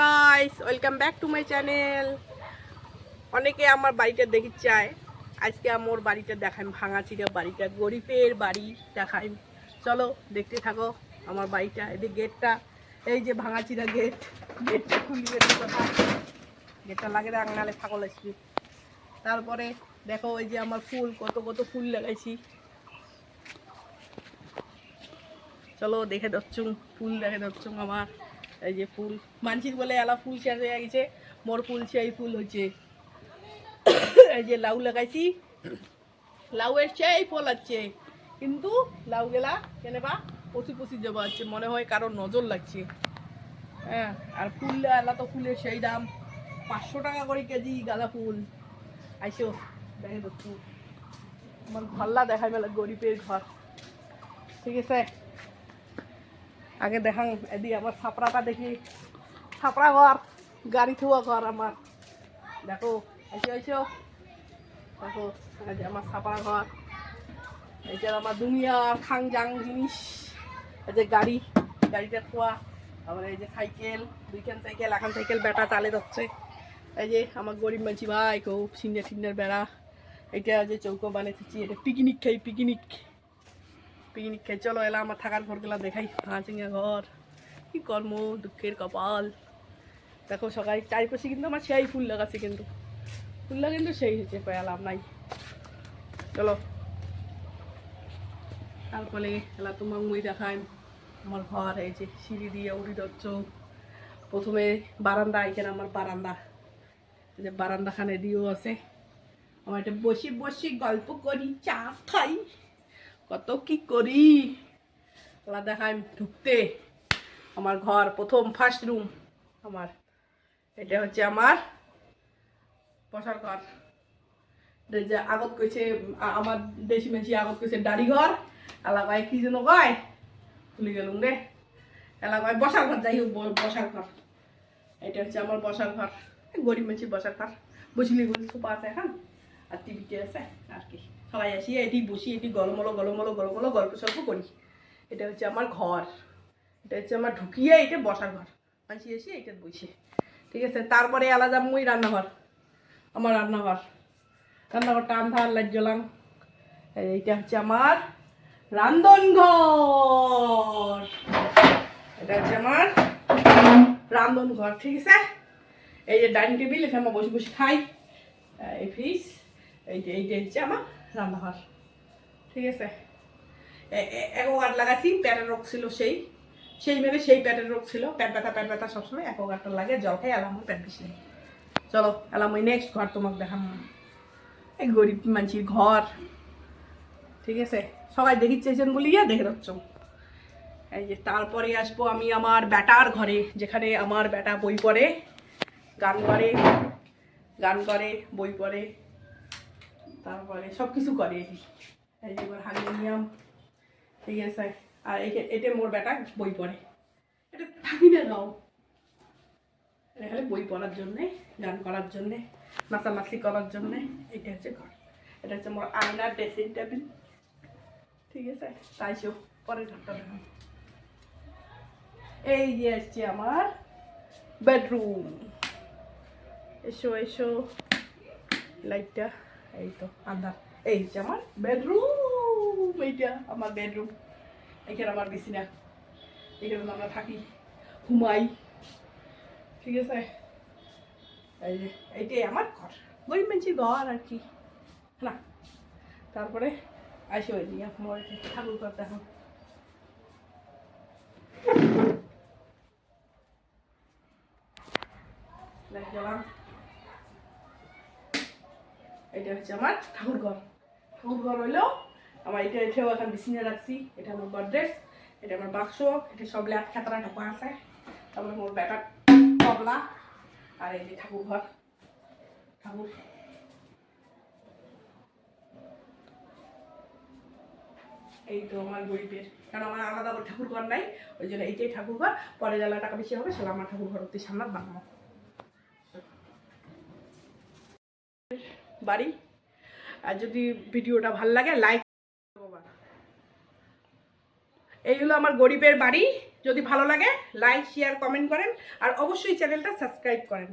Guys welcome back to my channel অনেকে আমার বাড়িটা দেখি চায়। আজকে আমার বাড়িটা দেখান ভাঙাচিরা বাড়িটা, গরিবের বাড়ি দেখাই চলো, দেখতে থাকো আমার বাড়িটা, এদিকে গেটটা। এই যে ভাঙাচিরা গেট, গেটটা খুলিয়ে গেটটা লাগে রাখ নালে ছাগল আসবি। তারপরে দেখো ওই যে আমার ফুল, কত কত ফুল লাগাইছি। চলো, দেখে দচ্ছুম ফুল দেখে দচ্ছুম আমার। এই যে ফুল মানছির বলে এলা ফুল শেষ হয়ে গেছে, মোর ফুল, সেই ফুল হচ্ছে। এই যে লাউ লাগাইছি, লাউয়ের সেই ফল আছে। কিন্তু লাউ গেলা কেনেবা পশি পশি যাবা আছে, মনে হয় কারোর নজর লাগছে। হ্যাঁ আর ফুল এলা তো ফুলের সেই দাম। পাঁচশো টাকা করে কেজি গাঁদা ফুল। আইসো, দেখে দচ্ছু আমার দেখাই মেলা গরিবের ঘর। ঠিক আছে? আগে দেখাং, এদি আমার ছাপড়াটা দেখি। ছাপড়া ঘর, গাড়ি থুয়া ঘর আমার। দেখো, আইসো আইসো। দেখো যে আমার ছাপড়া ঘর। এই যে আমার দুনিয়ার খাংজাং জিনিস। এই যে গাড়ি, গাড়িটা থোয়া। আবার এই যে সাইকেল, দুইখান সাইকেল এখন সাইকেল বেটা চালে যাচ্ছে এই যে আমার গরিব মানছি ভাই কেউ সিন্ডে টিন্ডের বেড়া। এটা যে চৌকো বানিয়েছি এটা পিকনিক খাই পিকনিক পিকনিক খেয়ে চলো, এলা আমার থাকার ঘরগুলো দেখাই। ভাঁচিঙ্গা ঘর, কি কর্ম, দুঃখের কপাল। দেখো সকালে চারিপাশে কিন্তু আমার সেই ফুল লাগাচ্ছে কিন্তু। ফুলটা কিন্তু সেই হয়েছে পেলাম নাই। চলো। তারপরে এলা তোমার মুই দেখাই, আমার ঘর হয়েছে সিঁড়ি দিয়ে উড়ি দচ্ছ প্রথমে বারান্দা, এখানে আমার বারান্দা। যে বারান্দাখানে দিয়েও আছে। আমার এটা বসে বসে গল্প করি, চা খাই। কত কি করি? ওলা দেখাই ঢুকতে আমার ঘর প্রথম ফার্স্ট রুম আমার, এটা হচ্ছে আমার বসার ঘর। যে আগত কইছে আমার দেশি মেশি আগত কইছে দাড়ি ঘর। এলাকায় কি যেন কয়? ভুলে গেলুম রে। এলাকায় বসার ঘর, যাই হোক বসার ঘর। এটা হচ্ছে আমার বসার ঘর। গরিব মেশি বসার ঘর। বুঝলি সোফা আছে এখন, আর টিভিতে আছে, আর কি। সবাই আসি এটি বসি এটি গলমলো গলমলো গলমলো গল্প সল্প করি। এটা হচ্ছে আমার ঘর। এটা হচ্ছে আমার ঢুকিয়ে এটা বসার ঘর। মানুষ এসে এটা বসে। ঠিক আছে, তারপরে আলাদা মুই রান্নাঘর। আমার রান্নাঘর। রান্নাঘরটা আন্ধার লাইট জ্বলাম এইটা হচ্ছে আমার রান্ধন ঘর। এটা হচ্ছে আমার রান্ধন ঘর, ঠিক আছে? এই যে ডাইনিং টেবিল, এখানে আমরা বসে বসে খাই। এই ফ্রিজ, এইটা এইটা হচ্ছে আমার রান্নাঘর। ঠিক আছে? অ্যাকোগার্ড লাগাচ্ছি প্যাটের রোগ ছিল সেই। সেই মেরে সেই প্যাটের রোগ ছিল। প্যাট ব্যথা প্যাট ব্যথা সবসময় অ্যাকোগার্ডটা লাগে। জল খাই এলাম প্যাট বেশি চলো ওই নেক্সট ঘর তোমাকে দেখাম। এই গরিব মানুষের ঘর। ঠিক আছে? সবাই দেখি চেয়েছেন বলিয়া দেখে যাচ্ছ। এই যে তারপরে আসব আমি আমার ব্যাটার ঘরে, যেখানে আমার ব্যাটা বই পড়ে, গান করে গান করে, বই পড়ে। তারপরে সব কিছু করে। এই যে হারমোনিয়াম ঠিক আছে। আর এটা মোর বেটা বই পড়ে। এটা থাকি না গাও এটা খালি বই পড়ার জন্যে, গান করার জন্যে, নাচানাচি করার জন্যে, এটা হচ্ছে ঘর। এটা হচ্ছে মোর আয়নার ড্রেসিং টেবিল ঠিক আছে? তাই সব পরে ঘরটা এই যে আসছে আমার বেডরুম এসো এসো। লাইটটা এই তো আন্ধার। এই হচ্ছে আমার বেডরুম এইটা আমার বেডরুম এখানে আমার বিছানা। এখানে আমরা থাকি, ঘুমাই। ঠিক আছে? এই যে, এইটাই আমার ঘর। গরিব মানুষের ঘর আর কি। না, তারপরে আসো ওই নিয়ে আমার ঠাকুর দেখো লাইট জ্বালাম এটা হচ্ছে আমার ঠাকুর ঘর ঠাকুর ঘর হইল আমার এটা এটাও এখন বিছিনে রাখছি। এটা আমার গডরেজ এটা আমার বাক্স, এটা সব ল্যাপ খাতারা ঢোকা আছে। তারপরে মোর ব্যাটার তবলা আর এই যে ঠাকুর ঘর ঠাকুর। এই তো আমার গরিবের। কারণ আমার আলাদা করে ঠাকুর ঘর নাই, ওই জন্য এইটাই ঠাকুর ঘর পরে জ্বালা টাকা বেশি হবে সেটা আমার ঠাকুর ঘর অতি সামনে বানাবো। বাড়ি। আর যদি ভিডিওটা ভালো লাগে লাইক এই হলো আমার গরিবের বাড়ি। যদি ভালো লাগে লাইক শেয়ার কমেন্ট করেন। আর অবশ্যই চ্যানেলটা সাবস্ক্রাইব করেন।